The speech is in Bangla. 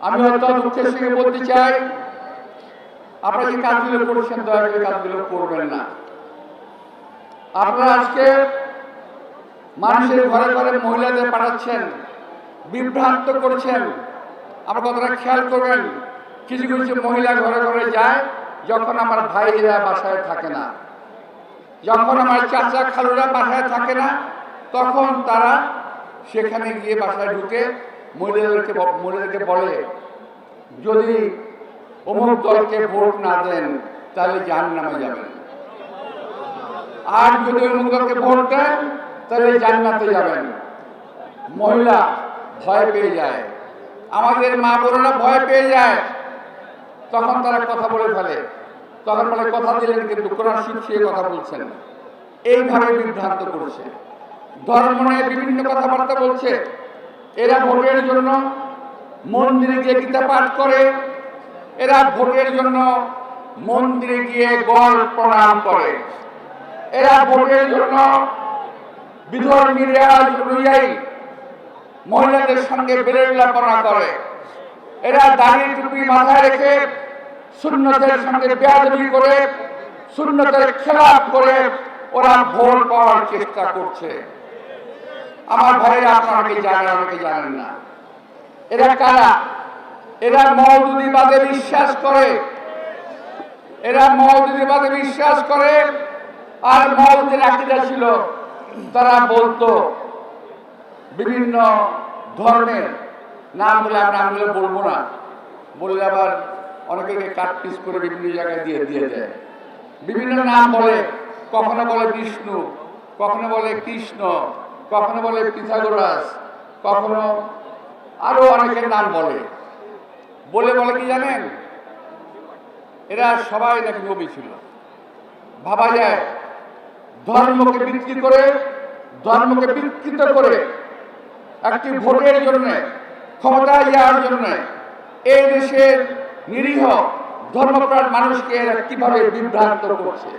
আমি অত্যন্ত দুঃখের সঙ্গে বলতে চাই, আপনারা যে কাজগুলো করছেন, দয়া করে কাজগুলো করবেন না। আপনারা আজকে মানুষের ঘরে ঘরে মহিলাদের পাঠাচ্ছেন, বিভ্রান্ত করছেন। আমার কথাটা খেয়াল করবেন, কিছু কিছু মহিলা ঘরে ঘরে যায়, যখন আমার ভাইরা বাসায় থাকে না। যখন আমার চাচা খালুরা বাসায় থাকে না, তখন তারা সেখানে গিয়ে বাসায় ঢুকে মহিলাদেরকে মহিলাদেরকে বলে, যদি অমুক দলকে ভোট না দেন, তাহলে জান নামে যাবেন। আর যদি অমুক দলকে ভোট দেন, তাহলে জান্নাতে যাবেন। মহিলা ভয় পেয়ে যায়। আমাদের মা বোনেরা ভয় পেয়ে যায়। তখন তারা কথা বলে ফেলে। তখন বলে, কথা দিলেন কিন্তু কোরআন শিখিয়ে কথা বলছেন এইভাবে বিভ্রান্ত করছে। ধর্ম নিয়ে বিভিন্ন কথাবার্তা বলছে। এরা ভোটের জন্য মন্দিরে গিয়ে গীতা পাঠ করে, এরা ভোটের জন্য মন্দিরে গিয়ে গড় প্রণাম করে। এরা ভোটের জন্য বিধর্মীরা অনুযায়ী মহিলাদের সঙ্গে বেরেলাপনা করে। এরা দাঁড়িয়ে টুপি মাথায় রেখে শূন্যতের সঙ্গে বেয়াদবি করে, শূন্যতের খেলাপ করে ওরা ভোট পাওয়ার চেষ্টা করছে। আমার ভাইরা আপনারা জানেন অনেকে জানেন না। এরা কারা? এরা মৌদুদিবাদে বিশ্বাস করে। এরা মৌদুদিবাদে বিশ্বাস করে। আর মৌদের আকিদা ছিল, তারা বলতো বিভিন্ন ধর্মের নাম বলে আমি নামগুলো বলব না। বললে আবার অনেকে কাট পিস করে বিভিন্ন জায়গায় দিয়ে দিয়ে দেয়। বিভিন্ন নাম বলে, কখনো বলে বিষ্ণু, কখনো বলে কৃষ্ণ কখনো বলে পিথাগোরাস, কখনো আরও অনেকের নাম বলে। বলে বলে কি জানেন? এরা সবাই নাকি নবী ছিল। ভাবা যায়, ধর্মকে বিক্রি করে, ধর্মকে বিকৃত করে একটি ভোটের জন্য ক্ষমতায় যাওয়ার জন্য এই দেশের নিরীহ ধর্মপ্রাণ মানুষকে এরা কীভাবে বিভ্রান্ত করছে?